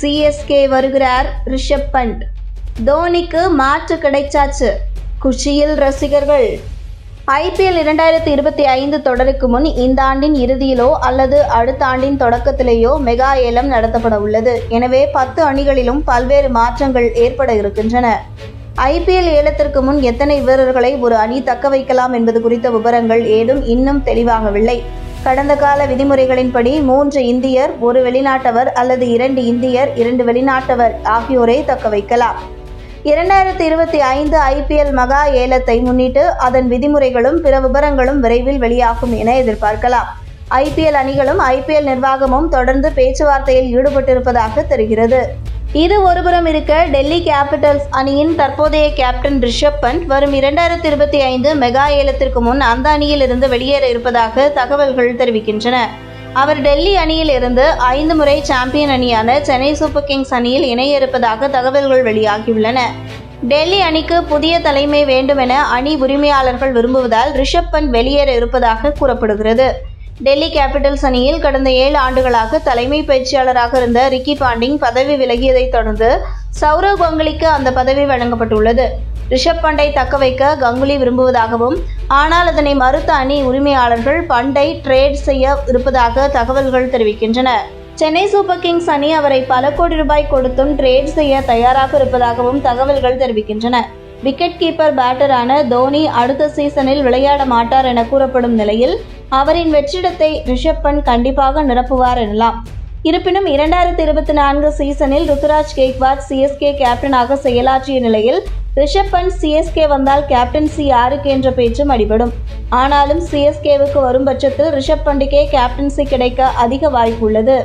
CSK வருகிறார் ரிஷப் பண்ட் தோனிக்கு மாற்று கிடைச்சாச்சு. குஷியில் ரசிகர்கள். ஐபிஎல் இரண்டாயிரத்தி இருபத்தி ஐந்து தொடருக்கு முன் இந்த ஆண்டின் இறுதியிலோ அல்லது அடுத்த ஆண்டின் தொடக்கத்திலேயோ மெகா ஏலம் நடத்தப்பட உள்ளது. எனவே பத்து அணிகளிலும் பல்வேறு மாற்றங்கள் ஏற்பட இருக்கின்றன. ஐபிஎல் ஏலத்திற்கு முன் எத்தனை வீரர்களை ஒரு அணி தக்க வைக்கலாம் என்பது குறித்த விவரங்கள் ஏதும் இன்னும் தெளிவாகவில்லை. கடந்த கால விதிமுறைகளின்படி மூன்று இந்தியர் ஒரு வெளிநாட்டவர் அல்லது இரண்டு இந்தியர் இரண்டு வெளிநாட்டவர் ஆகியோரை தக்க வைக்கலாம். இரண்டாயிரத்தி இருபத்தி ஐந்து ஐபிஎல் மகா ஏலத்தை முன்னிட்டு அதன் விதிமுறைகளும் பிற விவரங்களும் விரைவில் வெளியாகும் என எதிர்பார்க்கலாம். ஐபிஎல் அணிகளும் ஐபிஎல் நிர்வாகமும் தொடர்ந்து பேச்சுவார்த்தையில் ஈடுபட்டிருப்பதாக தெரிகிறது. இது ஒருபுறம் இருக்க டெல்லி கேபிட்டல்ஸ் அணியின் தற்போதைய கேப்டன் ரிஷப் பண்ட் வரும் இரண்டாயிரத்தி இருபத்தி ஐந்து மெகா ஏலத்திற்கு முன் அந்த அணியில் இருந்து வெளியேற இருப்பதாக தகவல்கள் தெரிவிக்கின்றன. அவர் டெல்லி அணியில் இருந்து ஐந்து முறை சாம்பியன் அணியான சென்னை சூப்பர் கிங்ஸ் அணியில் இணைய இருப்பதாக தகவல்கள் வெளியாகியுள்ளன. டெல்லி அணிக்கு புதிய தலைமை வேண்டும் என அணி உரிமையாளர்கள் விரும்புவதால் ரிஷப் பண்ட் வெளியேற இருப்பதாக கூறப்படுகிறது. டெல்லி கேபிட்டல்ஸ் அணியில் கடந்த ஏழு ஆண்டுகளாக தலைமை பயிற்சியாளராக இருந்த ரிக்கி பாண்டிங் பதவி விலகியதைத் தொடர்ந்து சௌரவ் கங்குலிக்கு அந்த பதவி வழங்கப்பட்டுள்ளது. ரிஷப் பண்டை தக்க வைக்க கங்குலி விரும்புவதாகவும் ஆனால் அதனை மறுத்த அணி உரிமையாளர்கள் பண்டை ட்ரேட் செய்ய இருப்பதாக தகவல்கள் தெரிவிக்கின்றன. சென்னை சூப்பர் கிங்ஸ் அணி அவரை பல கோடி ரூபாய் கொடுத்தும் ட்ரேட் செய்ய தயாராக இருப்பதாகவும் தகவல்கள் தெரிவிக்கின்றன. விக்கெட் கீப்பர் பேட்டரான தோனி அடுத்த சீசனில் விளையாட மாட்டார் என கூறப்படும் நிலையில் அவரின் வெற்றிடத்தை ரிஷப் பண்ட் கண்டிப்பாக நிரப்புவார் எனலாம். இருப்பினும் இரண்டாயிரத்தி இருபத்தி நான்கு சீசனில் ருத்துராஜ் கேக்வாட் சிஎஸ்கே கேப்டனாக செயலாற்றிய நிலையில் ரிஷப் பண்ட் சிஎஸ்கே வந்தால் கேப்டன்சி யாருக்கு என்ற பேச்சும் அடிபடும். ஆனாலும் சிஎஸ்கேவுக்கு வரும் பட்சத்தில் ரிஷப் பண்டுக்கே கேப்டன்சி கிடைக்க அதிக வாய்ப்பு உள்ளது